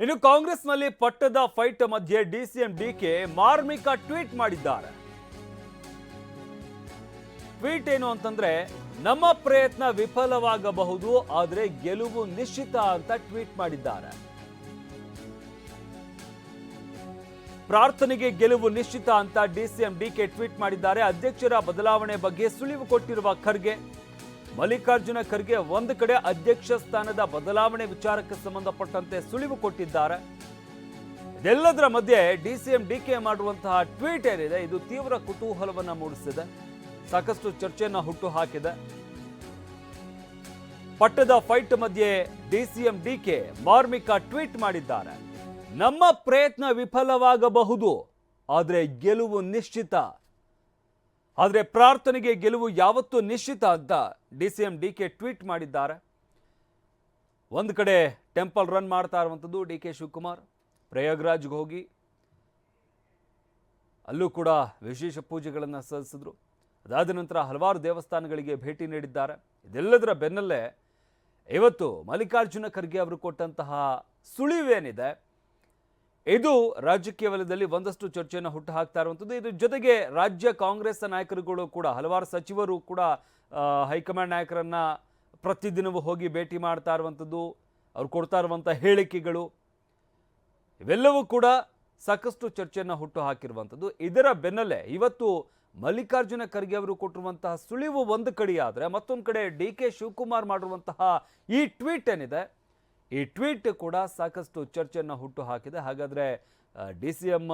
ಇನ್ನು ಕಾಂಗ್ರೆಸ್ನಲ್ಲಿ ಪಟ್ಟದ ಫೈಟ್ ಮಧ್ಯೆ ಡಿಸಿಎಂ ಡಿಕೆ ಮಾರ್ಮಿಕ ಟ್ವೀಟ್ ಮಾಡಿದ್ದಾರೆ. ಟ್ವೀಟ್ ಏನು ಅಂತಂದ್ರೆ, ನಮ್ಮ ಪ್ರಯತ್ನ ವಿಫಲವಾಗಬಹುದು, ಆದರೆ ಗೆಲುವು ನಿಶ್ಚಿತ ಅಂತ ಟ್ವೀಟ್ ಮಾಡಿದ್ದಾರೆ. ಪ್ರಾರ್ಥನೆಗೆ ಗೆಲುವು ನಿಶ್ಚಿತ ಅಂತ ಡಿಸಿಎಂ ಡಿಕೆ ಟ್ವೀಟ್ ಮಾಡಿದ್ದಾರೆ. ಅಧ್ಯಕ್ಷರ ಬದಲಾವಣೆ ಬಗ್ಗೆ ಸುಳಿವು ಕೊಟ್ಟಿರುವ ಖರ್ಗೆ ಮಲ್ಲಿಕಾರ್ಜುನ ಖರ್ಗೆ ಒಂದು ಕಡೆ ಅಧ್ಯಕ್ಷ ಸ್ಥಾನದ ಬದಲಾವಣೆ ವಿಚಾರಕ್ಕೆ ಸಂಬಂಧಪಟ್ಟಂತೆ ಸುಳಿವು ಕೊಟ್ಟಿದ್ದಾರೆ. ಇದೆಲ್ಲದರ ಮಧ್ಯೆ ಡಿಸಿಎಂ ಡಿಕೆ ಮಾಡುವಂತಹ ಟ್ವೀಟ್ ಏನಿದೆ, ಇದು ತೀವ್ರ ಕುತೂಹಲವನ್ನು ಮೂಡಿಸಿದೆ. ಸಾಕಷ್ಟು ಚರ್ಚೆಯನ್ನು ಹುಟ್ಟು ಹಾಕಿದೆ ಪಟ್ಟದ ಫೈಟ್ ಮಧ್ಯೆ ಡಿಸಿಎಂ ಡಿಕೆ ಮಾರ್ಮಿಕ ಟ್ವೀಟ್ ಮಾಡಿದ್ದಾರೆ. ನಮ್ಮ ಪ್ರಯತ್ನ ವಿಫಲವಾಗಬಹುದು, ಆದರೆ ಗೆಲುವು ನಿಶ್ಚಿತ. ಆದರೆ ಪ್ರಾರ್ಥನೆಗೆ ಗೆಲುವು ಯಾವತ್ತೂ ನಿಶ್ಚಿತ ಅಂತ ಡಿ ಕೆ ಟ್ವೀಟ್ ಮಾಡಿದ್ದಾರೆ. ಒಂದು ಕಡೆ ಟೆಂಪಲ್ ರನ್ ಮಾಡ್ತಾ ಇರುವಂಥದ್ದು ಡಿ ಕೆ ಶಿವಕುಮಾರ್, ಪ್ರಯಾಗ್ರಾಜ್ಗೆ ಹೋಗಿ. ಅಲ್ಲೂ ಕೂಡ ವಿಶೇಷ ಪೂಜೆಗಳನ್ನು ಸಲ್ಲಿಸಿದ್ರು. ಅದಾದ ನಂತರ ಹಲವಾರು ದೇವಸ್ಥಾನಗಳಿಗೆ ಭೇಟಿ ನೀಡಿದ್ದಾರೆ. ಇದೆಲ್ಲದರ ಬೆನ್ನಲ್ಲೇ ಇವತ್ತು ಮಲ್ಲಿಕಾರ್ಜುನ ಖರ್ಗೆ ಅವರು ಕೊಟ್ಟಂತಹ ಸುಳಿವೇನಿದೆ. ಇದು ರಾಜಕೀಯ ವಲಯದಲ್ಲಿ ಒಂದಷ್ಟು ಚರ್ಚೆಯನ್ನು ಹುಟ್ಟು ಹಾಕ್ತಾ ಇರುವಂಥದ್ದು. ಇದ್ರ ಜೊತೆಗೆ ರಾಜ್ಯ ಕಾಂಗ್ರೆಸ್ ನಾಯಕರುಗಳು ಕೂಡ, ಹಲವಾರು ಸಚಿವರು ಕೂಡ ಹೈಕಮಾಂಡ್ ನಾಯಕರನ್ನ ಪ್ರತಿದಿನವೂ ಹೋಗಿ ಭೇಟಿ ಮಾಡ್ತಾ ಇರುವಂಥದ್ದು, ಅವ್ರು ಕೊಡ್ತಾ ಇರುವಂಥ ಹೇಳಿಕೆಗಳು, ಇವೆಲ್ಲವೂ ಕೂಡ ಸಾಕಷ್ಟು ಚರ್ಚೆಯನ್ನು ಹುಟ್ಟು ಹಾಕಿರುವಂಥದ್ದು ಇದರ ಬೆನ್ನಲ್ಲೇ ಇವತ್ತು ಮಲ್ಲಿಕಾರ್ಜುನ ಖರ್ಗೆ ಅವರು ಕೊಟ್ಟಿರುವಂತಹ ಸುಳಿವು ಒಂದು ಕಡೆಯಾದರೆ ಮತ್ತೊಂದು ಕಡೆ ಡಿ ಕೆ ಶಿವಕುಮಾರ್ ಮಾಡಿರುವಂತಹ ಈ ಟ್ವೀಟ್ ಏನಿದೆ? ಈ ಟ್ವೀಟ್ ಕೂಡ ಸಾಕಷ್ಟು ಚರ್ಚೆಯನ್ನು ಹುಟ್ಟು ಹಾಕಿದೆ ಹಾಗಾದರೆ ಡಿ ಸಿ ಎಂ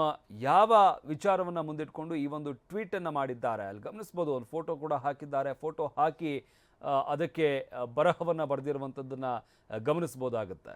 ಯಾವ ವಿಚಾರವನ್ನು ಮುಂದಿಟ್ಕೊಂಡು ಈ ಒಂದು ಟ್ವೀಟನ್ನು ಮಾಡಿದ್ದಾರೆ? ಅಲ್ಲಿ ಗಮನಿಸ್ಬೋದು, ಒಂದು ಫೋಟೋ ಕೂಡ ಹಾಕಿದ್ದಾರೆ. ಫೋಟೋ ಹಾಕಿ ಅದಕ್ಕೆ ಬರಹವನ್ನು ಬರೆದಿರುವಂಥದ್ದನ್ನು ಗಮನಿಸ್ಬೋದಾಗುತ್ತೆ.